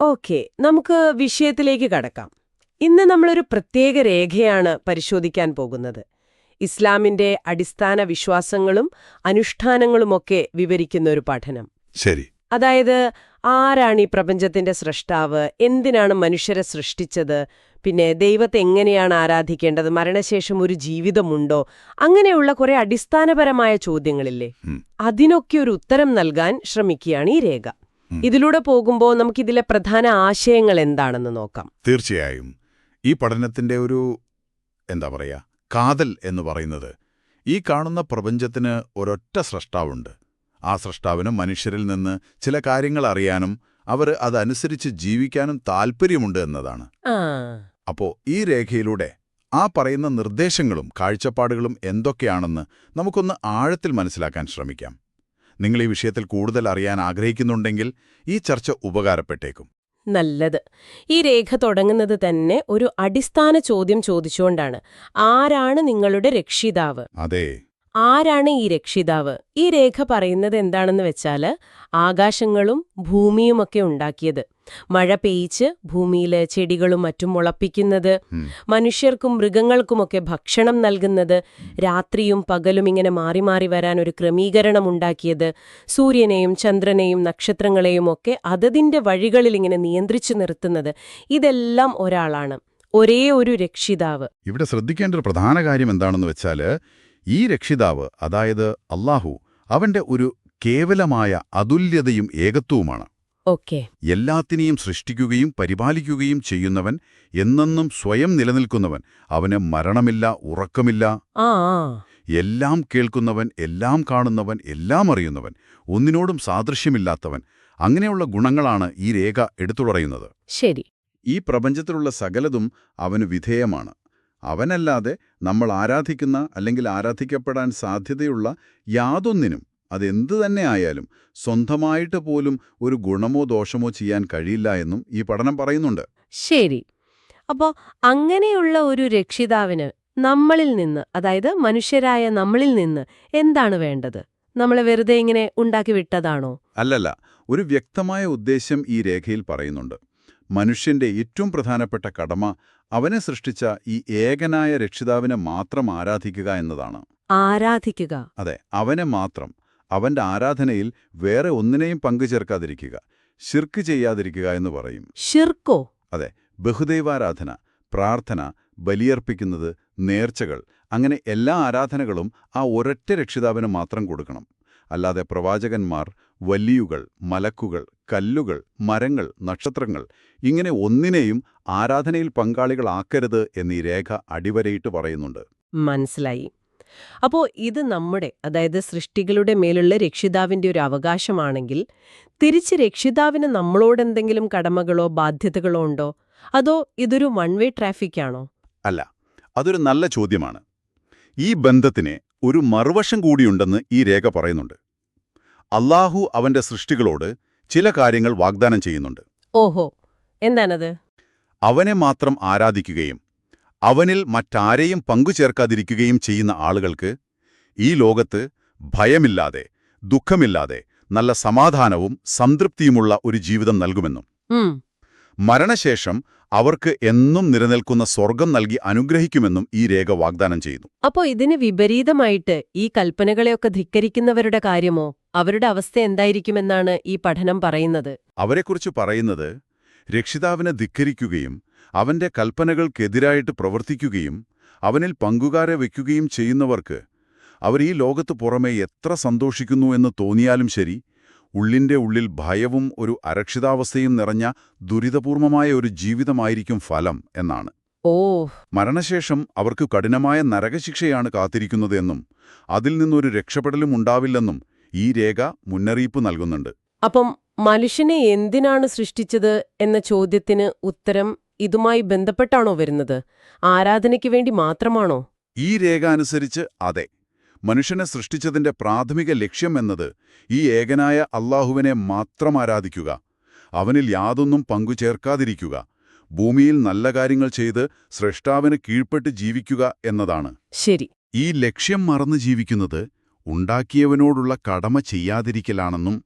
Okay നമുക്ക് വിഷയത്തിലേക്ക് കടക്കാം. ഇന്ന് നമ്മളൊരു പ്രത്യേക രേഖയാണ് പരിശോധിക്കാൻ പോകുന്നത്. ഇസ്ലാമിന്റെ അടിസ്ഥാന വിശ്വാസങ്ങളും അനുഷ്ഠാനങ്ങളുമൊക്കെ വിവരിക്കുന്ന ഒരു പഠനം. ശരി. അതായത് ആരാണ് ഈ പ്രപഞ്ചത്തിന്റെ സൃഷ്ടാവ് എന്തിനാണ് മനുഷ്യരെ സൃഷ്ടിച്ചത്? പിന്നെ ദൈവത്തെ എങ്ങനെയാണ് ആരാധിക്കേണ്ടത്? മരണശേഷം ഒരു ജീവിതമുണ്ടോ? അങ്ങനെയുള്ള കുറെ അടിസ്ഥാനപരമായ ചോദ്യങ്ങളില്ലേ? അതിനൊക്കെ ഒരു ഉത്തരം നൽകാൻ ശ്രമിക്കുകയാണ് ഈ രേഖ. ഇതിലൂടെ പോകുമ്പോൾ നമുക്ക് ഇതിലെ പ്രധാന ആശയങ്ങൾ എന്താണെന്ന് നോക്കാം. തീർച്ചയായും. ഈ പഠനത്തിന്റെ ഒരു എന്താ പറയാ കാതൽ എന്ന് പറയുന്നത് ഈ കാണുന്ന പ്രപഞ്ചത്തിന് ഒരൊറ്റ സ്രഷ്ടാവുണ്ട്. ആ സ്രഷ്ടാവിന് മനുഷ്യരിൽ നിന്ന് ചില കാര്യങ്ങൾ അറിയാനും അവർ അതനുസരിച്ച് ജീവിക്കാനും താൽപ്പര്യമുണ്ട് എന്നതാണ്. അപ്പോ ഈ രേഖയിലൂടെ ആ പറയുന്ന നിർദ്ദേശങ്ങളും കാഴ്ചപ്പാടുകളും എന്തൊക്കെയാണെന്ന് നമുക്കൊന്ന് ആഴത്തിൽ മനസ്സിലാക്കാൻ ശ്രമിക്കാം. നിങ്ങൾ ഈ വിഷയത്തിൽ കൂടുതൽ അറിയാൻ ആഗ്രഹിക്കുന്നുണ്ടെങ്കിൽ ഈ ചർച്ച ഉപകാരപ്പെട്ടേക്കും. നല്ലത്. ഈ രേഖ തുടങ്ങുന്നത് തന്നെ ഒരു അടിസ്ഥാന ചോദ്യം ചോദിച്ചുകൊണ്ടാണ്. ആരാണ് നിങ്ങളുടെ രക്ഷിതാവ്? അതെ. ആരാണ് ഈ രക്ഷിതാവ്? ഈ രേഖ പറയുന്നത് എന്താണെന്ന് വെച്ചാൽ ആകാശങ്ങളും ഭൂമിയുമൊക്കെ ഉണ്ടാക്കിയത്. മഴ പെയ്ച്ച് ഭൂമിയിലെ ചെടികളും മറ്റും മുളപ്പിക്കുന്നത്. മനുഷ്യർക്കും മൃഗങ്ങൾക്കുമൊക്കെ ഭക്ഷണം നൽകുന്നത് രാത്രിയും പകലും ഇങ്ങനെ മാറി മാറി വരാൻ ഒരു ക്രമീകരണം ഉണ്ടാക്കിയത് സൂര്യനെയും ചന്ദ്രനെയും നക്ഷത്രങ്ങളെയും ഒക്കെ അതതിന്റെ വഴികളിൽ ഇങ്ങനെ നിയന്ത്രിച്ചു നിർത്തുന്നത്. ഇതെല്ലാം ഒരാളാണ്. ഒരേ ഒരു രക്ഷിതാവ്. ഇവിടെ ശ്രദ്ധിക്കേണ്ട ഒരു പ്രധാന കാര്യം എന്താണെന്ന് വെച്ചാൽ ഈ രക്ഷിതാവ് അതായത് അള്ളാഹു അവന്റെ ഒരു കേവലമായ അതുല്യതയും ഏകത്വവുമാണ്. ഓക്കെ. എല്ലാത്തിനെയും സൃഷ്ടിക്കുകയും പരിപാലിക്കുകയും ചെയ്യുന്നവൻ എന്നെന്നും സ്വയം നിലനിൽക്കുന്നവൻ. അവന് മരണമില്ല ഉറക്കമില്ല. എല്ലാം കേൾക്കുന്നവൻ എല്ലാം കാണുന്നവൻ എല്ലാം അറിയുന്നവൻ. ഒന്നിനോടും സാദൃശ്യമില്ലാത്തവൻ. അങ്ങനെയുള്ള ഗുണങ്ങളാണ് ഈ രേഖ എടുത്തുടറയുന്നത് ശരി. ഈ പ്രപഞ്ചത്തിലുള്ള സകലതും അവന് വിധേയമാണ്. അവനല്ലാതെ നമ്മൾ ആരാധിക്കുന്ന അല്ലെങ്കിൽ ആരാധിക്കപ്പെടാൻ സാധ്യതയുള്ള യാതൊന്നിനും അതെന്തു തന്നെ ആയാലും സ്വന്തമായിട്ട് പോലും ഒരു ഗുണമോ ദോഷമോ ചെയ്യാൻ കഴിയില്ല എന്നും ഈ പഠനം പറയുന്നുണ്ട്. ശരി. അപ്പോ അങ്ങനെയുള്ള ഒരു രക്ഷിതാവിന് നമ്മളിൽ നിന്ന് അതായത് മനുഷ്യരായ നമ്മളിൽ നിന്ന് എന്താണ് വേണ്ടത്? നമ്മളെ വെറുതെ ഇങ്ങനെ ഉണ്ടാക്കി വിട്ടതാണോ? അല്ലല്ല ഒരു വ്യക്തമായ ഉദ്ദേശ്യം ഈ രേഖയിൽ പറയുന്നുണ്ട്. മനുഷ്യന്റെ ഏറ്റവും പ്രധാനപ്പെട്ട കടമ അവനെ സൃഷ്ടിച്ച ഈ ഏകനായ രക്ഷിതാവിനെ മാത്രം ആരാധിക്കുക എന്നതാണ്. ആരാധിക്കുക. അതെ അവനെ മാത്രം. അവന്റെ ആരാധനയിൽ വേറെ ഒന്നിനെയും പങ്കുചേർക്കാതിരിക്കുക. ശിർക്ക് ചെയ്യാതിരിക്കുക എന്ന് പറയും. ശിർക്കോ? അതെ ബഹുദൈവാരാധന പ്രാർത്ഥന ബലിയർപ്പിക്കുന്നത് നേർച്ചകൾ അങ്ങനെ എല്ലാ ആരാധനകളും ആ ഒരൊറ്റ രക്ഷിതാവിന് മാത്രം കൊടുക്കണം. അല്ലാതെ പ്രവാചകന്മാർ വല്ലിയുകൾ മലക്കുകൾ കല്ലുകൾ മരങ്ങൾ നക്ഷത്രങ്ങൾ ഇങ്ങനെ ഒന്നിനെയും ആരാധനയിൽ പങ്കാളികളാക്കരുത് എന്നീ രേഖ അടിവരയിട്ട് പറയുന്നുണ്ട്. മനസ്സിലായി. അപ്പോ ഇത് നമ്മുടെ അതായത് സൃഷ്ടികളുടെ മേലുള്ള രക്ഷിതാവിന്റെ ഒരു അവകാശമാണെങ്കിൽ തിരിച്ച് രക്ഷിതാവിന് നമ്മളോടെന്തെങ്കിലും കടമകളോ ബാധ്യതകളോ ഉണ്ടോ? അതോ ഇതൊരു വൺ വേ ട്രാഫിക് ആണോ? അല്ല അതൊരു നല്ല ചോദ്യമാണ്. ഈ ബന്ധത്തിന് ഒരു മറുവശം കൂടിയുണ്ടെന്ന് ഈ രേഖ പറയുന്നുണ്ട്. അള്ളാഹു അവന്റെ സൃഷ്ടികളോട് ചില കാര്യങ്ങൾ വാഗ്ദാനം ചെയ്യുന്നുണ്ട്. ഓഹോ എന്താണത്? അവനെ മാത്രം ആരാധിക്കുകയും അവനിൽ മറ്റാരെയും പങ്കുചേർക്കാതിരിക്കുകയും ചെയ്യുന്ന ആളുകൾക്ക് ഈ ലോകത്ത് ഭയമില്ലാതെ ദുഃഖമില്ലാതെ നല്ല സമാധാനവും സംതൃപ്തിയുമുള്ള ഒരു ജീവിതം നൽകുമെന്നും മരണശേഷം അവർക്ക് എന്നും നിലനിൽക്കുന്ന സ്വർഗം നൽകി അനുഗ്രഹിക്കുമെന്നും ഈ രേഖ വാഗ്ദാനം ചെയ്യുന്നു. അപ്പോ ഇതിന് വിപരീതമായിട്ട് ഈ കൽപ്പനകളെയൊക്കെ ധിക്കരിക്കുന്നവരുടെ കാര്യമോ? അവരുടെ അവസ്ഥ എന്തായിരിക്കുമെന്നാണ് ഈ പഠനം പറയുന്നത്? അവരെക്കുറിച്ച് പറയുന്നത് രക്ഷിതാവിനെ ധിക്കരിക്കുകയും അവന്റെ കൽപ്പനകൾക്കെതിരായിട്ട് പ്രവർത്തിക്കുകയും അവനിൽ പങ്കുകാരെ വയ്ക്കുകയും ചെയ്യുന്നവർക്ക് അവർ ഈ ലോകത്ത് പുറമെ എത്ര സന്തോഷിക്കുന്നു എന്ന് തോന്നിയാലും ശരി ഉള്ളിന്റെ ഉള്ളിൽ ഭയവും ഒരു അരക്ഷിതാവസ്ഥയും നിറഞ്ഞ ദുരിതപൂർവമായ ഒരു ജീവിതമായിരിക്കും ഫലം എന്നാണ്. ഓ. മരണശേഷം അവർക്ക് കഠിനമായ നരകശിക്ഷയാണ് കാത്തിരിക്കുന്നതെന്നും അതിൽ നിന്നൊരു രക്ഷപ്പെടലും ഉണ്ടാവില്ലെന്നും ഈ രേഖ മുന്നറിയിപ്പ് നൽകുന്നുണ്ട്. അപ്പം മനുഷ്യനെ എന്തിനാണ് സൃഷ്ടിച്ചത് എന്ന ചോദ്യത്തിന് ഉത്തരം ഇതുമായി ബന്ധപ്പെട്ടാണോ വരുന്നത്? ആരാധനയ്ക്ക് വേണ്ടി മാത്രമാണോ? ഈ രേഖ അനുസരിച്ച് അതെ. മനുഷ്യനെ സൃഷ്ടിച്ചതിന്റെ പ്രാഥമിക ലക്ഷ്യം എന്നത് ഈ ഏകനായ അള്ളാഹുവിനെ മാത്രം ആരാധിക്കുക അവനിൽ യാതൊന്നും പങ്കുചേർക്കാതിരിക്കുക ഭൂമിയിൽ നല്ല കാര്യങ്ങൾ ചെയ്ത് സൃഷ്ടാവിന് കീഴ്പ്പെട്ട് ജീവിക്കുക എന്നതാണ്. ശരി. ഈ ലക്ഷ്യം മറന്നു ജീവിക്കുന്നത് ഉണ്ടാക്കിയവനോടുള്ള കടമ ചെയ്യാതിരിക്കലാണെന്നും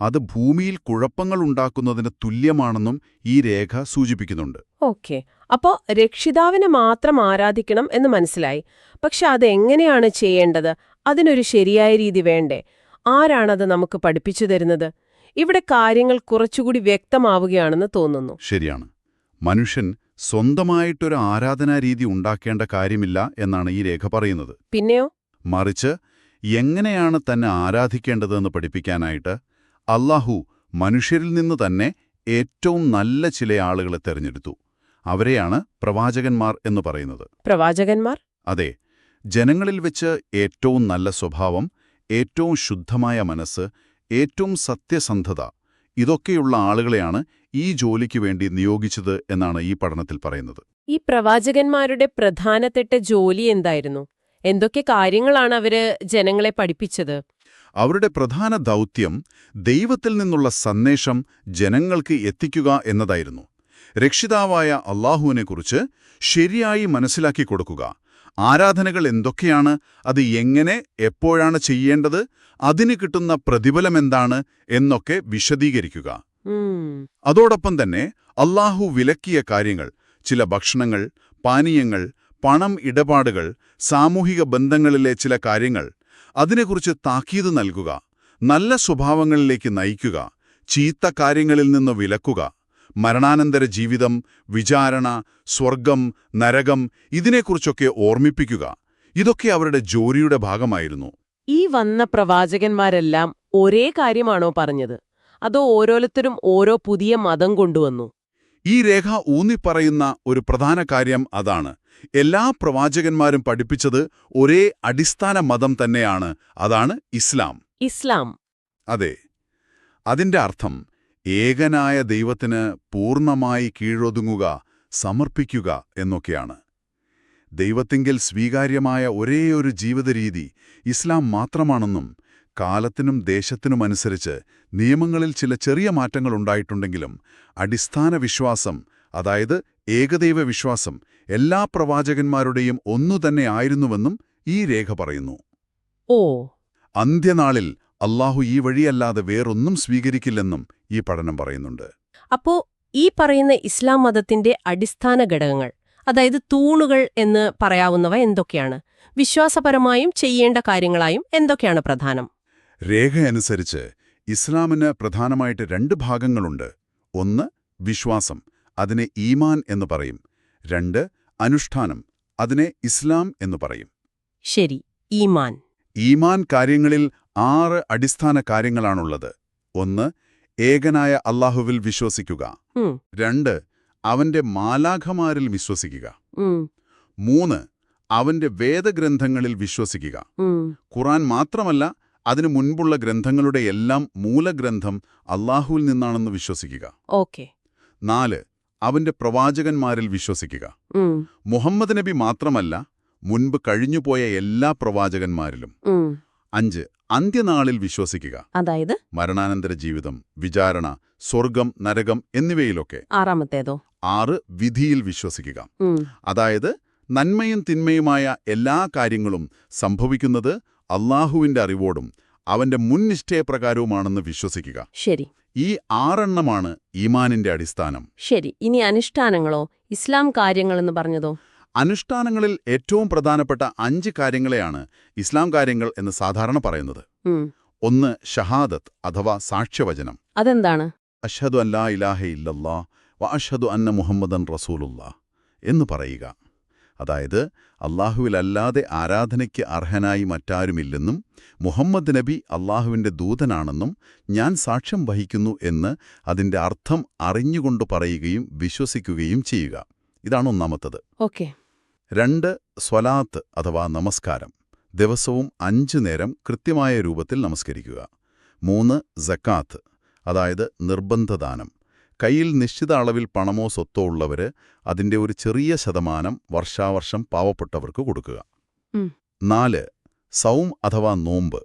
അത് ഭൂമിയിൽ കുഴപ്പങ്ങൾ ഉണ്ടാക്കുന്നതിന് തുല്യമാണെന്നും ഈ രേഖ സൂചിപ്പിക്കുന്നുണ്ട്. ഓക്കെ. അപ്പോ രക്ഷിതാവിനെ മാത്രം ആരാധിക്കണം എന്ന് മനസ്സിലായി. പക്ഷെ അതെങ്ങനെയാണ് ചെയ്യേണ്ടത്? അതിനൊരു ശരിയായ രീതി വേണ്ടേ? ആരാണത് നമുക്ക് പഠിപ്പിച്ചു തരുന്നത്? ഇവിടെ കാര്യങ്ങൾ കുറച്ചുകൂടി വ്യക്തമാവുകയാണെന്ന് തോന്നുന്നു. ശരിയാണ്. മനുഷ്യൻ സ്വന്തമായിട്ടൊരു ആരാധനാരീതി ഉണ്ടാക്കേണ്ട കാര്യമില്ല എന്നാണ് ഈ രേഖ പറയുന്നത്. പിന്നെയോ? മറിച്ച് എങ്ങനെയാണ് തന്നെ ആരാധിക്കേണ്ടതെന്ന് പഠിപ്പിക്കാനായിട്ട് അല്ലാഹു മനുഷ്യരിൽ നിന്ന് തന്നെ ഏറ്റവും നല്ല ചില ആളുകളെ തെരഞ്ഞെടുത്തു. അവരെയാണ് പ്രവാചകന്മാർ എന്ന് പറയുന്നത്. പ്രവാചകന്മാർ? അതെ. ജനങ്ങളിൽ വെച്ച് ഏറ്റവും നല്ല സ്വഭാവം ഏറ്റവും ശുദ്ധമായ മനസ്സ് ഏറ്റവും സത്യസന്ധത ഇതൊക്കെയുള്ള ആളുകളെയാണ് ഈ ജോലിക്ക് വേണ്ടി നിയോഗിച്ചത് എന്നാണ് ഈ പഠനത്തിൽ പറയുന്നത്. ഈ പ്രവാചകന്മാരുടെ പ്രധാനപ്പെട്ട ജോലി എന്തായിരുന്നു? എന്തൊക്കെ കാര്യങ്ങളാണ് അവർ ജനങ്ങളെ പഠിപ്പിച്ചത്? അവരുടെ പ്രധാന ദൗത്യം ദൈവത്തിൽ നിന്നുള്ള സന്ദേശം ജനങ്ങൾക്ക് എത്തിക്കുക എന്നതായിരുന്നു. രക്ഷിതാവായ അള്ളാഹുവിനെക്കുറിച്ച് ശരിയായി മനസ്സിലാക്കി കൊടുക്കുക. ആരാധനകൾ എന്തൊക്കെയാണ്? അത് എങ്ങനെ എപ്പോഴാണ് ചെയ്യേണ്ടത്? അതിന് കിട്ടുന്ന പ്രതിഫലമെന്താണ് എന്നൊക്കെ വിശദീകരിക്കുക. അതോടൊപ്പം തന്നെ അള്ളാഹു വിലക്കിയ കാര്യങ്ങൾ ചില ഭക്ഷണങ്ങൾ പാനീയങ്ങൾ പണം ഇടപാടുകൾ സാമൂഹിക ബന്ധങ്ങളിലെ ചില കാര്യങ്ങൾ അതിനെക്കുറിച്ച് താക്കീത് നൽകുക നല്ല സ്വഭാവങ്ങളിലേക്ക് നയിക്കുക ചീത്ത കാര്യങ്ങളിൽ നിന്ന് വിലക്കുക മരണാനന്തര ജീവിതം വിചാരണ സ്വർഗം നരകം ഇതിനെക്കുറിച്ചൊക്കെ ഓർമ്മിപ്പിക്കുക. ഇതൊക്കെ അവരുടെ ജോലിയുടെ ഭാഗമായിരുന്നു. ഈ വന്ന പ്രവാചകന്മാരെല്ലാം ഒരേ കാര്യമാണോ പറഞ്ഞത്? അതോ ഓരോരുത്തരും ഓരോ പുതിയ മതം കൊണ്ടുവന്നു? ഈ രേഖ ഊന്നിപ്പറയുന്ന ഒരു പ്രധാന കാര്യം അതാണ്. എല്ലാ പ്രവാചകന്മാരും പഠിപ്പിച്ചത് ഒരേ അടിസ്ഥാന മതം തന്നെയാണ് അതാണ് ഇസ്ലാം. ഇസ്ലാം. അതെ. അതിന്റെ അർത്ഥം ഏകനായ ദൈവത്തിന് പൂർണമായി കീഴൊതുങ്ങുക സമർപ്പിക്കുക എന്നൊക്കെയാണ്. ദൈവത്തിങ്കിൽ സ്വീകാര്യമായ ഒരേയൊരു ജീവിതരീതി ഇസ്ലാം മാത്രമാണെന്നും കാലത്തിനും ദേശത്തിനുമനുസരിച്ച് നിയമങ്ങളിൽ ചില ചെറിയ മാറ്റങ്ങളുണ്ടായിട്ടുണ്ടെങ്കിലും അടിസ്ഥാന വിശ്വാസം അതായത് ഏകദൈവ വിശ്വാസം എല്ലാ പ്രവാചകന്മാരുടെയും ഒന്നുതന്നെ ആയിരുന്നുവെന്നും ഈ രേഖ പറയുന്നു. ഓ. അന്ത്യനാളിൽ അള്ളാഹു ഈ വഴിയല്ലാതെ വേറൊന്നും സ്വീകരിക്കില്ലെന്നും ഈ പഠനം പറയുന്നുണ്ട്. അപ്പോ ഈ പറയുന്ന ഇസ്ലാം മതത്തിന്റെ അടിസ്ഥാന ഘടകങ്ങൾ അതായത് തൂണുകൾ എന്ന് പറയാവുന്നവ എന്തൊക്കെയാണ്? വിശ്വാസപരമായും ചെയ്യേണ്ട കാര്യങ്ങളായും എന്തൊക്കെയാണ് പ്രധാനം? രേഖയനുസരിച്ച് ഇസ്ലാമിന് പ്രധാനമായിട്ട് രണ്ട് ഭാഗങ്ങളുണ്ട്. ഒന്ന് വിശ്വാസം അതിനെ ഈമാൻ എന്ന് പറയും. രണ്ട് അനുഷ്ഠാനം അതിനെ ഇസ്ലാം എന്ന് പറയും. ശരി ഈമാൻ. ഈമാൻ കാര്യങ്ങളിൽ ആറ് അടിസ്ഥാന കാര്യങ്ങളാണുള്ളത്. ഒന്ന് ഏകനായ അള്ളാഹുവിൽ വിശ്വസിക്കുക. രണ്ട് അവന്റെ മാലാഖമാരിൽ വിശ്വസിക്കുക. മൂന്ന് അവന്റെ വേദഗ്രന്ഥങ്ങളിൽ വിശ്വസിക്കുക. ഖുറാൻ മാത്രമല്ല അതിനു മുൻപുള്ള ഗ്രന്ഥങ്ങളുടെ എല്ലാം മൂലഗ്രന്ഥം അള്ളാഹുവിൽ നിന്നാണെന്ന് വിശ്വസിക്കുക. ഓക്കെ. നാല് അവന്റെ പ്രവാചകന്മാരിൽ വിശ്വസിക്കുക. മുഹമ്മദ് നബി മാത്രമല്ല മുൻപ് കഴിഞ്ഞുപോയ എല്ലാ പ്രവാചകന്മാരിലും. അഞ്ച് അന്ത്യനാളിൽ വിശ്വസിക്കുക. അതായത്? മരണാനന്തര ജീവിതം വിചാരണ സ്വർഗം നരകം എന്നിവയിലൊക്കെ. ആറാമത്തേതോ? ആറ് വിധിയിൽ വിശ്വസിക്കുക. അതായത് നന്മയും തിന്മയുമായ എല്ലാ കാര്യങ്ങളും സംഭവിക്കുന്നത് അള്ളാഹുവിന്റെ അറിവോടും അവന്റെ മുൻ നിശ്ചയപ്രകാരവുമാണെന്ന് വിശ്വസിക്കുക. ശരി. ഈ ആറെണ്ണമാണ് ഈമാനിന്റെ അടിസ്ഥാനം. ശരി ഇനി അനുഷ്ഠാനങ്ങളോ? ഇസ്ലാം കാര്യങ്ങളെന്ന് പറഞ്ഞതോ? അനുഷ്ഠാനങ്ങളിൽ ഏറ്റവും പ്രധാനപ്പെട്ട അഞ്ച് കാര്യങ്ങളെയാണ് ഇസ്ലാം കാര്യങ്ങൾ എന്ന് സാധാരണ പറയുന്നത്. ഒന്ന് ഷഹാദത്ത് അഥവാ സാക്ഷ്യവചനം. അതെന്താണ്? അഷ്ഹദു അല്ലാ ഇലാഹ ഇല്ലല്ലാ വ അഷ്ഹദു അന്ന മുഹമ്മദൻ റസൂലുള്ള എന്ന് പറയുക. അതായത് അല്ലാഹുവിലല്ലാതെ ആരാധനയ്ക്ക് അർഹനായി മറ്റാരുമില്ലെന്നും മുഹമ്മദ് നബി അള്ളാഹുവിന്റെ ദൂതനാണെന്നും ഞാൻ സാക്ഷ്യം വഹിക്കുന്നു എന്ന് അതിന്റെ അർത്ഥം അറിഞ്ഞുകൊണ്ട് പറയുകയും വിശ്വസിക്കുകയും ചെയ്യുക. ഇതാണ് ഒന്നാമത്തത്. ഓക്കെ. രണ്ട് സ്വലാത്ത് അഥവാ നമസ്കാരം. ദിവസവും അഞ്ചു നേരം കൃത്യമായ രൂപത്തിൽ നമസ്കരിക്കുക. മൂന്ന് ജക്കാത്ത് അതായത് നിർബന്ധദാനം. കയ്യിൽ നിശ്ചിത അളവിൽ പണമോ സ്വത്തോ ഉള്ളവര് അതിന്റെ ഒരു ചെറിയ ശതമാനം വർഷാവർഷം പാവപ്പെട്ടവർക്ക് കൊടുക്കുക. നാല് സൗം അഥവാ നോമ്പ്.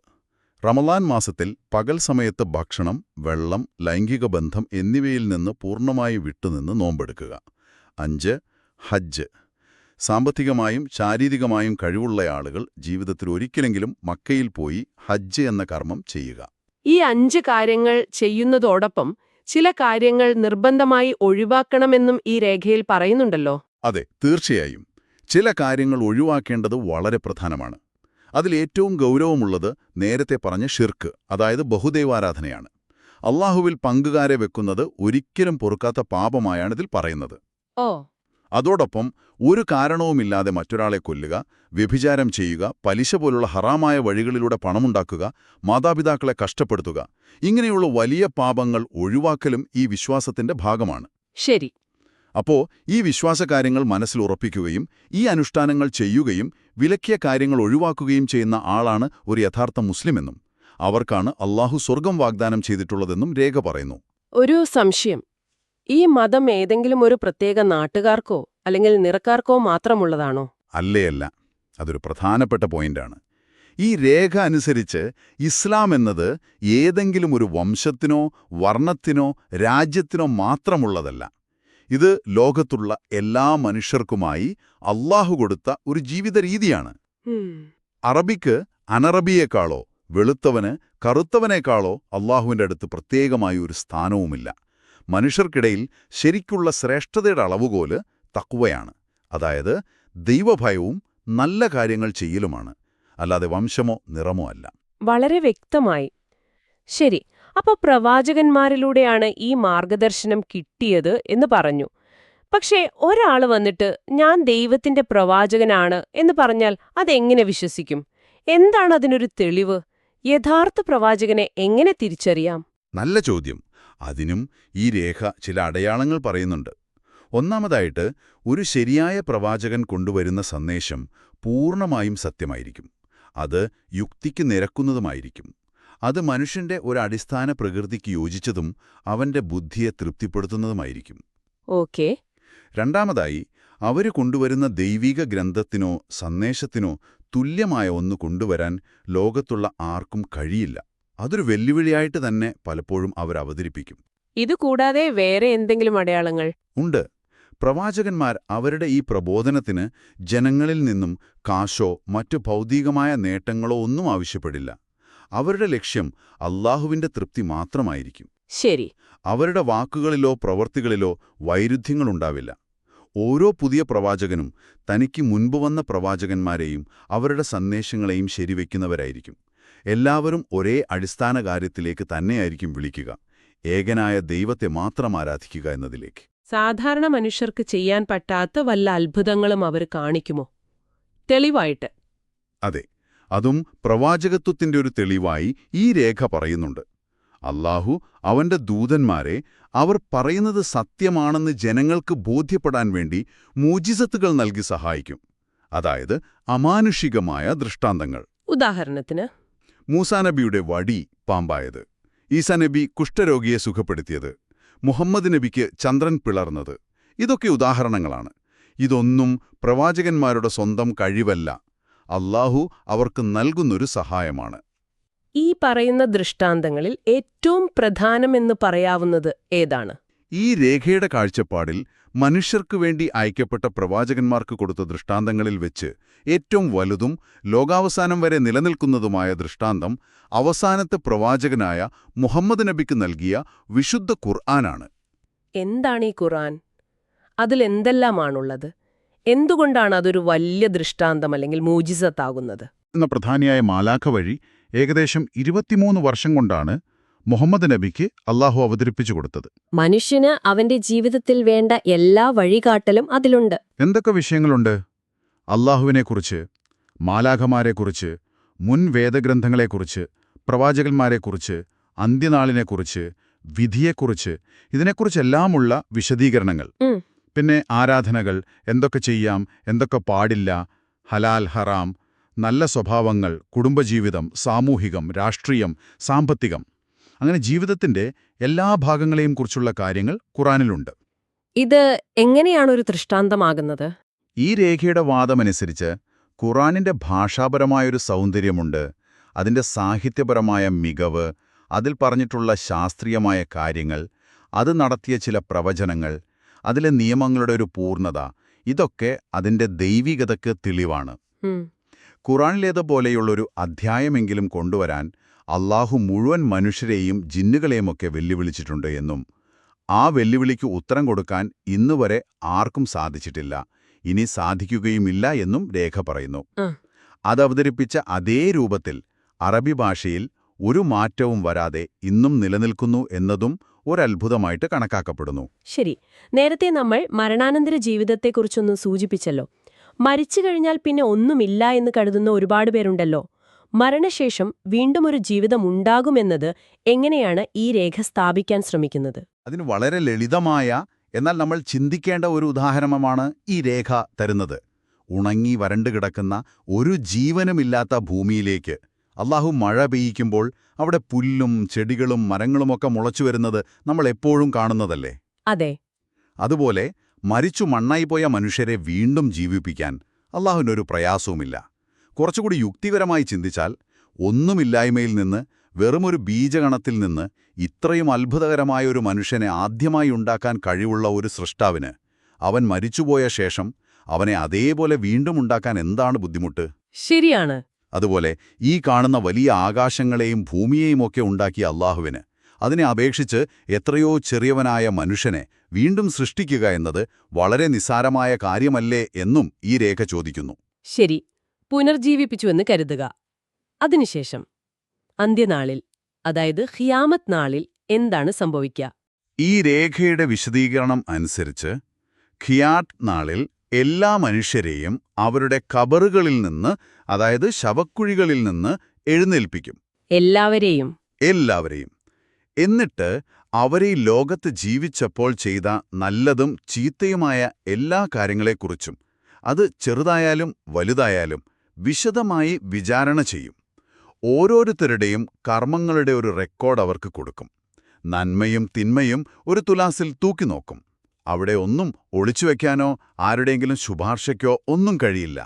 റമലാൻ മാസത്തിൽ പകൽ സമയത്ത് ഭക്ഷണം വെള്ളം ലൈംഗിക ബന്ധം എന്നിവയിൽ നിന്ന് പൂർണമായി വിട്ടുനിന്ന് നോമ്പെടുക്കുക. അഞ്ച് ഹജ്ജ്. സാമ്പത്തികമായും ശാരീരികമായും കഴിവുള്ള ആളുകൾ ജീവിതത്തിൽ ഒരിക്കലെങ്കിലും മക്കയിൽ പോയി ഹജ്ജ് എന്ന കർമ്മം ചെയ്യുക. ഈ അഞ്ച് കാര്യങ്ങൾ ചെയ്യുന്നതോടൊപ്പം ചില കാര്യങ്ങൾ നിർബന്ധമായി ഒഴിവാക്കണമെന്നും ഈ രേഖയിൽ പറയുന്നുണ്ടല്ലോ. അതെ തീർച്ചയായും. ചില കാര്യങ്ങൾ ഒഴിവാക്കേണ്ടത് വളരെ പ്രധാനമാണ്. അതിലേറ്റവും ഗൗരവമുള്ളത് നേരത്തെ പറഞ്ഞ ഷിർക്ക് അതായത് ബഹുദൈവാരാധനയാണ്. അള്ളാഹുവിൽ പങ്കുകാരെ വെക്കുന്നത് ഒരിക്കലും പൊറുക്കാത്ത പാപമായാണ് ഇതിൽ പറയുന്നത്. ഓ അതോടൊപ്പം ഒരു കാരണവുമില്ലാതെ മറ്റൊരാളെ കൊല്ലുക വ്യഭിചാരം ചെയ്യുക പലിശ പോലുള്ള ഹറാമായ വഴികളിലൂടെ പണമുണ്ടാക്കുക മാതാപിതാക്കളെ കഷ്ടപ്പെടുത്തുക ഇങ്ങനെയുള്ള വലിയ പാപങ്ങൾ ഒഴിവാക്കലും ഈ വിശ്വാസത്തിന്റെ ഭാഗമാണ്. ശരി. അപ്പോ ഈ വിശ്വാസകാര്യങ്ങൾ മനസ്സിൽ ഉറപ്പിക്കുകയും ഈ അനുഷ്ഠാനങ്ങൾ ചെയ്യുകയും വിലക്കിയ കാര്യങ്ങൾ ഒഴിവാക്കുകയും ചെയ്യുന്ന ആളാണ് ഒരു യഥാർത്ഥ മുസ്ലിമെന്നും അവർക്കാണ് അള്ളാഹു സ്വർഗം വാഗ്ദാനം ചെയ്തിട്ടുള്ളതെന്നും രേഖ പറയുന്നു. ഒരു സംശയം. ഈ മതം ഏതെങ്കിലും ഒരു പ്രത്യേക നാട്ടുകാർക്കോ അല്ലെങ്കിൽ നിറക്കാർക്കോ മാത്രമുള്ളതാണോ? അല്ലയല്ല അതൊരു പ്രധാനപ്പെട്ട പോയിന്റാണ്. ഈ രേഖ അനുസരിച്ച് ഇസ്ലാം എന്നത് ഏതെങ്കിലും ഒരു വംശത്തിനോ വർണത്തിനോ രാജ്യത്തിനോ മാത്രമുള്ളതല്ല. ഇത് ലോകത്തുള്ള എല്ലാ മനുഷ്യർക്കുമായി അള്ളാഹു കൊടുത്ത ഒരു ജീവിത രീതിയാണ്. അറബിക്ക് അനറബിയേക്കാളോ വെളുത്തവന് കറുത്തവനേക്കാളോ അള്ളാഹുവിന്റെ അടുത്ത് പ്രത്യേകമായി ഒരു സ്ഥാനവുമില്ല. മനുഷ്യർക്കിടയിൽ ശരിക്കുള്ള ശ്രേഷ്ഠതയുടെ അളവുകോൽ തക്കുവയാണ് അതായത് ദൈവഭയവും നല്ല കാര്യങ്ങൾ ചെയ്യലുമാണ്. അല്ലാതെ വംശമോ നിറമോ അല്ല. വളരെ വ്യക്തമായി. ശരി അപ്പൊ പ്രവാചകന്മാരിലൂടെയാണ് ഈ മാർഗദർശനം കിട്ടിയത് എന്ന് പറഞ്ഞു. പക്ഷേ ഒരാൾ വന്നിട്ട് ഞാൻ ദൈവത്തിന്റെ പ്രവാചകനാണ് എന്ന് പറഞ്ഞാൽ അതെങ്ങനെ വിശ്വസിക്കും? എന്താണ് അതിനൊരു തെളിവ്? യഥാർത്ഥ പ്രവാചകനെ എങ്ങനെ തിരിച്ചറിയാം? നല്ല ചോദ്യം. അതിനും ഈ രേഖ ചില അടയാളങ്ങൾ പറയുന്നുണ്ട്. ഒന്നാമതായിട്ട് ഒരു ശരിയായ പ്രവാചകൻ കൊണ്ടുവരുന്ന സന്ദേശം പൂർണമായും സത്യമായിരിക്കും. അത് യുക്തിക്ക് നിരക്കുന്നതുമായിരിക്കും. അത് മനുഷ്യന്റെ ഒരു അടിസ്ഥാന പ്രകൃതിക്ക് യോജിച്ചതും അവന്റെ ബുദ്ധിയെ തൃപ്തിപ്പെടുത്തുന്നതുമായിരിക്കും. ഓക്കെ. രണ്ടാമതായി അവർ കൊണ്ടുവരുന്ന ദൈവിക ഗ്രന്ഥത്തിനോ സന്ദേശത്തിനോ തുല്യമായ ഒന്ന് കൊണ്ടുവരാൻ ലോകത്തുള്ള ആർക്കും കഴിയില്ല. അതൊരു വെല്ലുവിളിയായിട്ട് തന്നെ പലപ്പോഴും അവർ അവതരിപ്പിക്കും. ഇതുകൂടാതെ വേറെ എന്തെങ്കിലും അടയാളങ്ങൾ? ഉണ്ട്. പ്രവാചകന്മാർ അവരുടെ ഈ പ്രബോധനത്തിന് ജനങ്ങളിൽ നിന്നും കാശോ മറ്റു ഭൗതികമായ നേട്ടങ്ങളോ ഒന്നും ആവശ്യപ്പെടില്ല. അവരുടെ ലക്ഷ്യം അള്ളാഹുവിന്റെ തൃപ്തി മാത്രമായിരിക്കും. ശരി. അവരുടെ വാക്കുകളിലോ പ്രവർത്തികളിലോ വൈരുദ്ധ്യങ്ങളുണ്ടാവില്ല ഓരോ പുതിയ പ്രവാചകനും തനിക്ക് മുൻപ് വന്ന പ്രവാചകന്മാരെയും അവരുടെ സന്ദേശങ്ങളെയും ശരിവെക്കുന്നവരായിരിക്കും. എല്ലാവരും ഒരേ അടിസ്ഥാന കാര്യത്തിലേക്ക് തന്നെയായിരിക്കും വിളിക്കുക. ഏകനായ ദൈവത്തെ മാത്രം ആരാധിക്കുക എന്നതിലേക്ക്. സാധാരണ മനുഷ്യർക്ക് ചെയ്യാൻ പറ്റാത്ത വല്ല അത്ഭുതങ്ങളും അവർ കാണിക്കുമോ? തെളിവായിട്ട്. അതെ അതും പ്രവാചകത്വത്തിന്റെ ഒരു തെളിവായി ഈ രേഖ പറയുന്നുണ്ട്. അല്ലാഹു അവന്റെ ദൂതന്മാരെ അവർ പറയുന്നത് സത്യമാണെന്ന് ജനങ്ങൾക്ക് ബോധ്യപ്പെടാൻ വേണ്ടി മൂജിസത്തുകൾ നൽകി സഹായിക്കും. അതായത് അമാനുഷികമായ ദൃഷ്ടാന്തങ്ങൾ. ഉദാഹരണത്തിന് മൂസാനബിയുടെ വടി പാമ്പായത്. ഈസാനബി കുഷ്ഠരോഗിയെ സുഖപ്പെടുത്തിയത്. മുഹമ്മദ് നബിക്ക് ചന്ദ്രൻ പിളർന്നത്. ഇതൊക്കെ ഉദാഹരണങ്ങളാണ്. ഇതൊന്നും പ്രവാചകന്മാരുടെ സ്വന്തം കഴിവല്ല. അള്ളാഹു അവർക്ക് നൽകുന്നൊരു സഹായമാണ്. ഈ പറയുന്ന ദൃഷ്ടാന്തങ്ങളിൽ ഏറ്റവും പ്രധാനമെന്ന് പറയാവുന്നത് ഏതാണ്? ഈ രേഖയുടെ കാഴ്ചപ്പാടിൽ മനുഷ്യർക്കു വേണ്ടി അയക്കപ്പെട്ട പ്രവാചകന്മാർക്ക് കൊടുത്ത ദൃഷ്ടാന്തങ്ങളിൽ വെച്ച് ഏറ്റവും വലുതും ലോകാവസാനം വരെ നിലനിൽക്കുന്നതുമായ ദൃഷ്ടാന്തം അവസാനത്തെ പ്രവാചകനായ മുഹമ്മദ് നബിക്ക് നൽകിയ വിശുദ്ധ ഖുർആനാണ്. എന്താണ് ഈ ഖുർആൻ? അതിലെന്തെല്ലാമാണുള്ളത് എന്തുകൊണ്ടാണ് അതൊരു വലിയ ദൃഷ്ടാന്തം അല്ലെങ്കിൽ മൂജിസത്താകുന്നത്? എന്ന പ്രധാനിയായ മാലാഖ വഴി ഏകദേശം ഇരുപത്തിമൂന്ന് വർഷം കൊണ്ടാണ് മുഹമ്മദ് നബിക്ക് അള്ളാഹു അവതരിപ്പിച്ചു കൊടുത്തത്. മനുഷ്യന് അവന്റെ ജീവിതത്തിൽ വേണ്ട എല്ലാ വഴികാട്ടലും അതിലുണ്ട്. എന്തൊക്കെ വിഷയങ്ങളുണ്ട്? അള്ളാഹുവിനെക്കുറിച്ച് മാലാഖമാരെക്കുറിച്ച് മുൻ വേദഗ്രന്ഥങ്ങളെക്കുറിച്ച് പ്രവാചകന്മാരെക്കുറിച്ച് അന്ത്യനാളിനെക്കുറിച്ച് വിധിയെക്കുറിച്ച് ഇതിനെക്കുറിച്ചെല്ലാമുള്ള വിശദീകരണങ്ങൾ. പിന്നെ ആരാധനകൾ എന്തൊക്കെ ചെയ്യാം എന്തൊക്കെ പാടില്ല ഹലാൽ ഹറാം നല്ല സ്വഭാവങ്ങൾ കുടുംബജീവിതം സാമൂഹികം രാഷ്ട്രീയം സാമ്പത്തികം. അങ്ങനെ ജീവിതത്തിന്റെ എല്ലാ ഭാഗങ്ങളെയും കുറിച്ചുള്ള കാര്യങ്ങൾ ഖുറാനിലുണ്ട് ഇത് എങ്ങനെയാണ് ഒരു ദൃഷ്ടാന്തമാകുന്നത്? ഈ രേഖയുടെ വാദമനുസരിച്ച് ഖുറാനിന്റെ ഭാഷാപരമായൊരു സൗന്ദര്യമുണ്ട് അതിന്റെ സാഹിത്യപരമായ മികവ് അതിൽ പറഞ്ഞിട്ടുള്ള ശാസ്ത്രീയമായ കാര്യങ്ങൾ അത് നടത്തിയ ചില പ്രവചനങ്ങൾ അതിലെ നിയമങ്ങളുടെ ഒരു പൂർണത ഇതൊക്കെ അതിന്റെ ദൈവികതയ്ക്ക് തെളിവാണ്. ഖുറാനിലേതുപോലെയുള്ളൊരു അധ്യായമെങ്കിലും കൊണ്ടുവരാൻ അള്ളാഹു മുഴുവൻ മനുഷ്യരെയും ജിന്നുകളെയുമൊക്കെ വെല്ലുവിളിച്ചിട്ടുണ്ട് എന്നും ആ വെല്ലുവിളിക്ക് ഉത്തരം കൊടുക്കാൻ ഇന്നുവരെ ആർക്കും സാധിച്ചിട്ടില്ല ഇനി സാധിക്കുകയുമില്ല എന്നും രേഖ പറയുന്നു. അത് അവതരിപ്പിച്ച അതേ രൂപത്തിൽ അറബി ഭാഷയിൽ ഒരു മാറ്റവും വരാതെ ഇന്നും നിലനിൽക്കുന്നു എന്നതും ഒരത്ഭുതമായിട്ട് കണക്കാക്കപ്പെടുന്നു. ശരി. നേരത്തെ നമ്മൾ മരണാനന്തര ജീവിതത്തെക്കുറിച്ചൊന്ന് സൂചിപ്പിച്ചല്ലോ. മരിച്ചു കഴിഞ്ഞാൽ പിന്നെ ഒന്നുമില്ല എന്ന് കരുതുന്ന ഒരുപാട് പേരുണ്ടല്ലോ. മരണശേഷം വീണ്ടും ഒരു ജീവിതം ഉണ്ടാകുമെന്നത് എങ്ങനെയാണ് ഈ രേഖ സ്ഥാപിക്കാൻ ശ്രമിക്കുന്നത്? അതിന് വളരെ ലളിതമായ എന്നാൽ നമ്മൾ ചിന്തിക്കേണ്ട ഒരു ഉദാഹരണമാണ് ഈ രേഖ തരുന്നത്. ഉണങ്ങി വരണ്ടു കിടക്കുന്ന ഒരു ജീവനുമില്ലാത്ത ഭൂമിയിലേക്ക് അള്ളാഹു മഴ പെയ്യിക്കുമ്പോൾ അവിടെ പുല്ലും ചെടികളും മരങ്ങളുമൊക്കെ മുളച്ചു വരുന്നത് നമ്മൾ എപ്പോഴും കാണുന്നതല്ലേ? അതെ. അതുപോലെ മരിച്ചു മണ്ണായിപ്പോയ മനുഷ്യരെ വീണ്ടും ജീവിപ്പിക്കാൻ അള്ളാഹുവിനൊരു പ്രയാസവുമില്ല. കുറച്ചുകൂടി യുക്തിപരമായി ചിന്തിച്ചാൽ ഒന്നുമില്ലായ്മയിൽ നിന്ന് വെറുമൊരു ബീജഗണത്തിൽ നിന്ന് ഇത്രയും അത്ഭുതകരമായ ഒരു മനുഷ്യനെ ആദ്യമായി ഉണ്ടാക്കാൻ കഴിവുള്ള ഒരു സൃഷ്ടാവിന് അവൻ മരിച്ചുപോയ ശേഷം അവനെ അതേപോലെ വീണ്ടും ഉണ്ടാക്കാൻ എന്താണ് ബുദ്ധിമുട്ട്? ശരിയാണ്. അതുപോലെ ഈ കാണുന്ന വലിയ ആകാശങ്ങളെയും ഭൂമിയെയുമൊക്കെ ഉണ്ടാക്കിയ അള്ളാഹുവിന് അതിനെ അപേക്ഷിച്ച് എത്രയോ ചെറിയവനായ മനുഷ്യനെ വീണ്ടും സൃഷ്ടിക്കുക എന്നത് വളരെ നിസ്സാരമായ കാര്യമല്ലേ എന്നും ഈ രേഖ ചോദിക്കുന്നു. ശരി. പുനർജീവിപ്പിച്ചുവെന്ന് കരുതുക. അതിനുശേഷം. അന്ത്യനാളിൽ അതായത് ഖിയാമത്ത് നാളിൽ എന്താണ് സംഭവിക്കുക? ഈ രേഖയുടെ വിശദീകരണം അനുസരിച്ച് ഖിയാട്ട് നാളിൽ എല്ലാ മനുഷ്യരെയും അവരുടെ കബറുകളിൽ നിന്ന് അതായത് ശവക്കുഴികളിൽ നിന്ന് എഴുന്നേൽപ്പിക്കും. എല്ലാവരെയും? എല്ലാവരെയും. എന്നിട്ട് അവരെ ലോകത്ത് ജീവിച്ചപ്പോൾ ചെയ്ത നല്ലതും ചീത്തയുമായ എല്ലാ കാര്യങ്ങളെക്കുറിച്ചും അത് ചെറുതായാലും വലുതായാലും വിശദമായി വിചാരണ ചെയ്യും. ഓരോരുത്തരുടെയും കർമ്മങ്ങളുടെ ഒരു റെക്കോർഡ് അവർക്ക് കൊടുക്കും. നന്മയും തിന്മയും ഒരു തുലാസിൽ തൂക്കി നോക്കും. അവിടെ ഒന്നും ഒളിച്ചുവെക്കാനോ ആരുടെയെങ്കിലും ശുപാർശയ്ക്കോ ഒന്നും കഴിയില്ല.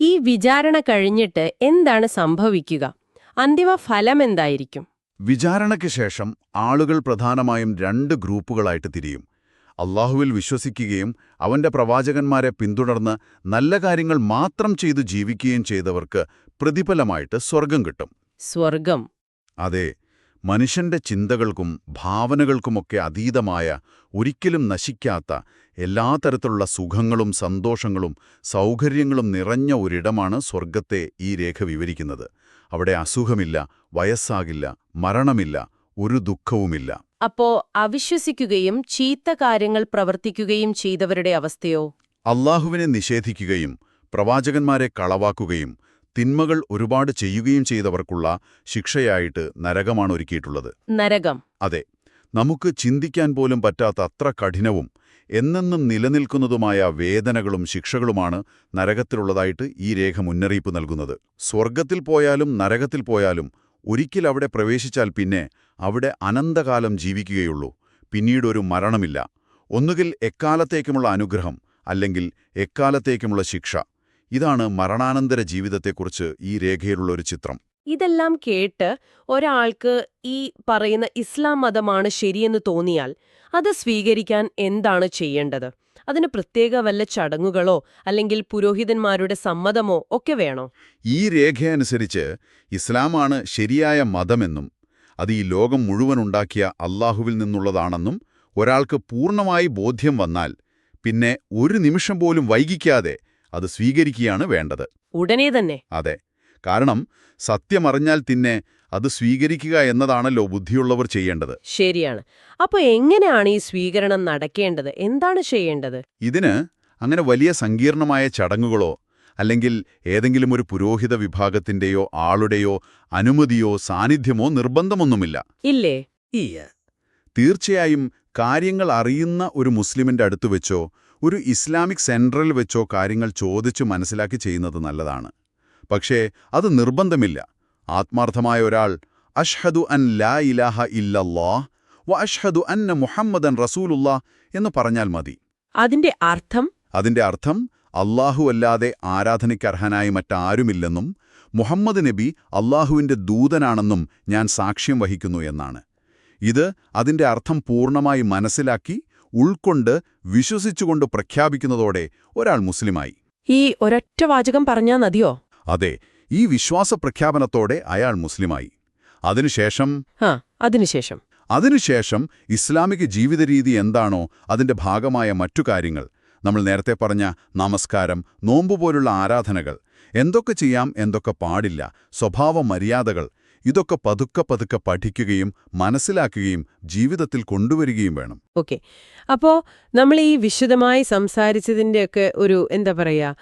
ഈ വിചാരണ കഴിഞ്ഞിട്ട് എന്താണ് സംഭവിക്കുക? അന്തിമ ഫലം എന്തായിരിക്കും? വിചാരണയ്ക്ക് ശേഷം ആളുകൾ പ്രധാനമായും രണ്ട് ഗ്രൂപ്പുകളായിട്ട് തിരിയും. അള്ളാഹുവിൽ വിശ്വസിക്കുകയും അവന്റെ പ്രവാചകന്മാരെ പിന്തുടർന്ന് നല്ല കാര്യങ്ങൾ മാത്രം ചെയ്തു ജീവിക്കുകയും ചെയ്തവർക്ക് പ്രതിഫലമായിട്ട് സ്വർഗം കിട്ടും. സ്വർഗം. അതെ മനുഷ്യന്റെ ചിന്തകൾക്കും ഭാവനകൾക്കുമൊക്കെ അതീതമായ ഒരിക്കലും നശിക്കാത്ത എല്ലാ തരത്തിലുള്ള സുഖങ്ങളും സന്തോഷങ്ങളും സൗകര്യങ്ങളും നിറഞ്ഞ ഒരിടമാണ് സ്വർഗത്തെ ഈ രേഖ വിവരിക്കുന്നത്. അവിടെ അസുഖമില്ല വയസ്സാകില്ല മരണമില്ല ഒരു ദുഃഖവുമില്ല. അപ്പോ അവിശ്വസിക്കുകയും ചീത്ത കാര്യങ്ങൾ പ്രവർത്തിക്കുകയും ചെയ്തവരുടെ അവസ്ഥയോ? അള്ളാഹുവിനെ നിഷേധിക്കുകയും പ്രവാചകന്മാരെ കളവാക്കുകയും തിന്മകൾ ഒരുപാട് ചെയ്യുകയും ചെയ്തവർക്കുള്ള ശിക്ഷയായിട്ട് നരകമാണ് ഒരുക്കിയിട്ടുള്ളത്. നരകം. അതെ നമുക്ക് ചിന്തിക്കാൻ പോലും പറ്റാത്ത അത്ര കഠിനവും എന്നെന്നും നിലനിൽക്കുന്നതുമായ വേദനകളും ശിക്ഷകളുമാണ് നരകത്തിലുള്ളതായിട്ട് ഈ രേഖ മുന്നറിയിപ്പ് നൽകുന്നത്. സ്വർഗത്തിൽ പോയാലും നരകത്തിൽ പോയാലും ഒരിക്കൽ അവിടെ പ്രവേശിച്ചാൽ പിന്നെ അവിടെ അനന്തകാലം ജീവിക്കുകയുള്ളൂ. പിന്നീടൊരു മരണമില്ല. ഒന്നുകിൽ എക്കാലത്തേക്കുമുള്ള അനുഗ്രഹം അല്ലെങ്കിൽ എക്കാലത്തേക്കുമുള്ള ശിക്ഷ. ഇതാണ് മരണാനന്തര ജീവിതത്തെക്കുറിച്ച് ഈ രേഖയിലുള്ള ഒരു ചിത്രം. ഇതെല്ലാം കേട്ട് ഒരാൾക്ക് ഈ പറയുന്ന ഇസ്ലാം മതമാണ് ശരിയെന്ന് തോന്നിയാൽ അത് സ്വീകരിക്കാൻ എന്താണ് ചെയ്യേണ്ടത്? അതിന് പ്രത്യേക വല്ല ചടങ്ങുകളോ അല്ലെങ്കിൽ പുരോഹിതന്മാരുടെ സമ്മതമോ ഒക്കെ വേണോ? ഈ രേഖയനുസരിച്ച് ഇസ്ലാമാണ് ശരിയായ മതമെന്നും അത് ഈ ലോകം മുഴുവൻ ഉണ്ടാക്കിയ അള്ളാഹുവിൽ നിന്നുള്ളതാണെന്നും ഒരാൾക്ക് പൂർണമായി ബോധ്യം വന്നാൽ പിന്നെ ഒരു നിമിഷം പോലും വൈകിക്കാതെ അത് സ്വീകരിക്കുകയാണ് വേണ്ടത്. ഉടനെ തന്നെ. അതെ. കാരണം സത്യമറിഞ്ഞാൽ പിന്നെ അത് സ്വീകരിക്കുക എന്നതാണല്ലോ ബുദ്ധിയുള്ളവർ ചെയ്യേണ്ടത്. ശരിയാണ്. അപ്പോൾ എങ്ങനെയാണ് ഈ സ്വീകരണം നടക്കേണ്ടത്? എന്താണ് ചെയ്യേണ്ടത്? ഇതിന് അങ്ങനെ വലിയ സങ്കീർണമായ ചടങ്ങുകളോ അല്ലെങ്കിൽ ഏതെങ്കിലും ഒരു പുരോഹിത വിഭാഗത്തിന്റെയോ ആളുടെയോ അനുമതിയോ സാന്നിധ്യമോ നിർബന്ധമൊന്നുമില്ല. ഇല്ലേ? തീർച്ചയായും കാര്യങ്ങൾ അറിയുന്ന ഒരു മുസ്ലിമിന്റെ അടുത്ത് വെച്ചോ ഒരു ഇസ്ലാമിക് സെൻട്രൽ വെച്ചോ കാര്യങ്ങൾ ചോദിച്ചു മനസ്സിലാക്കി ചെയ്യുന്നത് നല്ലതാണ്. പക്ഷേ അത് നിർബന്ധമില്ല. ആത്മാർത്ഥമായ ഒരാൾ അഷ്ഹദു അൻ ലാ ഇലാഹ ഇല്ലല്ലാ വ അഷ്ഹദു അന്ന മുഹമ്മദൻ റസൂലുല്ലാ എന്ന് പറഞ്ഞാൽ മതി. അതിന്റെ അർത്ഥം? അതിന്റെ അർത്ഥം അല്ലാഹു അല്ലാതെ ആരാധനയ്ക്കർഹനായി മറ്റാരുമില്ലെന്നും മുഹമ്മദ് നബി അല്ലാഹുവിന്റെ ദൂതനാണെന്നും ഞാൻ സാക്ഷ്യം വഹിക്കുന്നു എന്നാണ്. ഇത് അതിന്റെ അർത്ഥം പൂർണമായി മനസ്സിലാക്കി ഉൾക്കൊണ്ട് വിശ്വസിച്ചുകൊണ്ട് പ്രഖ്യാപിക്കുന്നതോടെ ഒരാൾ മുസ്ലിമായി. ഈ ഒരൊറ്റ വാചകം പറഞ്ഞാൽ മതിയോ? അതെ ഈ വിശ്വാസ പ്രഖ്യാപനത്തോടെ അയാൾ മുസ്ലിമായി. അതിനുശേഷം അതിനുശേഷം. അതിനുശേഷം ഇസ്ലാമിക ജീവിതരീതി എന്താണോ അതിന്റെ ഭാഗമായ മറ്റു കാര്യങ്ങൾ നമ്മൾ നേരത്തെ പറഞ്ഞ നമസ്കാരം നോമ്പ് പോലുള്ള ആരാധനകൾ എന്തൊക്കെ ചെയ്യാം എന്തൊക്കെ പാടില്ല സ്വഭാവ മര്യാദകൾ ഇതൊക്കെ പതുക്കെ പതുക്കെ പഠിക്കുകയും മനസ്സിലാക്കുകയും ജീവിതത്തിൽ കൊണ്ടുവരികയും വേണം. ഓക്കെ. അപ്പോ നമ്മൾ ഈ വിശദമായി സംസാരിച്ചതിന്റെയൊക്കെ ഒരു എന്താ പറയുക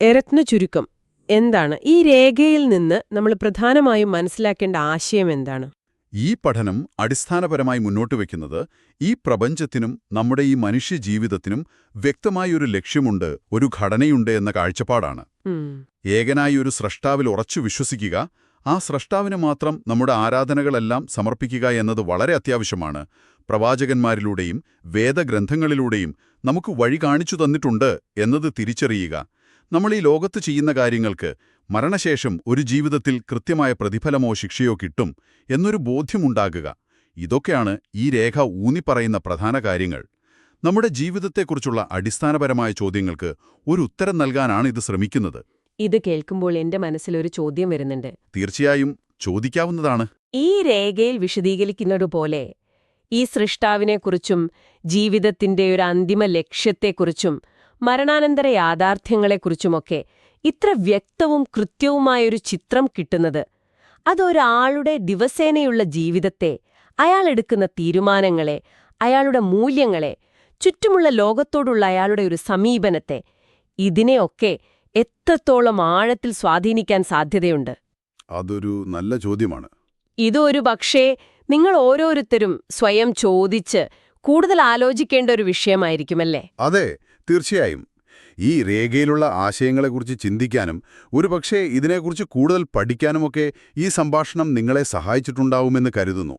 എരത്ന ചുരുക്കം എന്താണ്? ഈ രേഖയിൽ നിന്ന് നമ്മൾ പ്രധാനമായും മനസ്സിലാക്കേണ്ട ആശയം എന്താണ്? ഈ പഠനം അടിസ്ഥാനപരമായി മുന്നോട്ട് വയ്ക്കുന്നത് ഈ പ്രപഞ്ചത്തിനും നമ്മുടെ ഈ മനുഷ്യ ജീവിതത്തിനും വ്യക്തമായൊരു ലക്ഷ്യമുണ്ട് ഒരു ഘടനയുണ്ട് എന്ന കാഴ്ചപ്പാടാണ്. ഏകനായി ഒരു സ്രഷ്ടാവിൽ ഉറച്ചു വിശ്വസിക്കുക ആ സ്രഷ്ടാവിന് മാത്രം നമ്മുടെ ആരാധനകളെല്ലാം സമർപ്പിക്കുക എന്നത് വളരെ അത്യാവശ്യമാണ്. പ്രവാചകന്മാരിലൂടെയും വേദഗ്രന്ഥങ്ങളിലൂടെയും നമുക്ക് വഴി കാണിച്ചു തന്നിട്ടുണ്ട് എന്നത് തിരിച്ചറിയുക. നമ്മൾ ഈ ലോകത്ത് ചെയ്യുന്ന കാര്യങ്ങൾക്ക് മരണശേഷം ഒരു ജീവിതത്തിൽ കൃത്യമായ പ്രതിഫലമോ ശിക്ഷയോ കിട്ടും എന്നൊരു ബോധ്യമുണ്ടാകുക. ഇതൊക്കെയാണ് ഈ രേഖ ഊന്നിപ്പറയുന്ന പ്രധാന കാര്യങ്ങൾ. നമ്മുടെ ജീവിതത്തെക്കുറിച്ചുള്ള അടിസ്ഥാനപരമായ ചോദ്യങ്ങൾക്ക് ഒരു ഉത്തരം നൽകാനാണ് ഇത് ശ്രമിക്കുന്നത്. ഇത് കേൾക്കുമ്പോൾ എന്റെ മനസ്സിലൊരു ചോദ്യം വരുന്നുണ്ട്. തീർച്ചയായും ചോദിക്കാവുന്നതാണ്. ഈ രേഖയിൽ വിശദീകരിക്കുന്നതുപോലെ ഈ സൃഷ്ടാവിനെക്കുറിച്ചും ജീവിതത്തിന്റെ ഒരു അന്തിമ ലക്ഷ്യത്തെക്കുറിച്ചും മരണാനന്തര യാഥാർത്ഥ്യങ്ങളെക്കുറിച്ചുമൊക്കെ ഇത്ര വ്യക്തവും കൃത്യവുമായൊരു ചിത്രം കിട്ടുന്നത് അതൊരാളുടെ ദിവസേനയുള്ള ജീവിതത്തെ അയാളെടുക്കുന്ന തീരുമാനങ്ങളെ അയാളുടെ മൂല്യങ്ങളെ ചുറ്റുമുള്ള ലോകത്തോടുള്ള അയാളുടെ ഒരു സമീപനത്തെ ഇതിനെയൊക്കെ എത്രത്തോളം ആഴത്തിൽ സ്വാധീനിക്കാൻ സാധ്യതയുണ്ട്? അതൊരു നല്ല ചോദ്യമാണ്. ഇതൊരു പക്ഷേ നിങ്ങൾ ഓരോരുത്തരും സ്വയം ചോദിച്ച് കൂടുതൽ ആലോചിക്കേണ്ട ഒരു വിഷയമായിരിക്കുമല്ലേ? അതെ തീർച്ചയായും. ഈ രേഖയിലുള്ള ആശയങ്ങളെക്കുറിച്ച് ചിന്തിക്കാനും ഒരുപക്ഷേ ഇതിനെക്കുറിച്ച് കൂടുതൽ പഠിക്കാനുമൊക്കെ ഈ സംഭാഷണം നിങ്ങളെ സഹായിച്ചിട്ടുണ്ടാവുമെന്ന് കരുതുന്നു.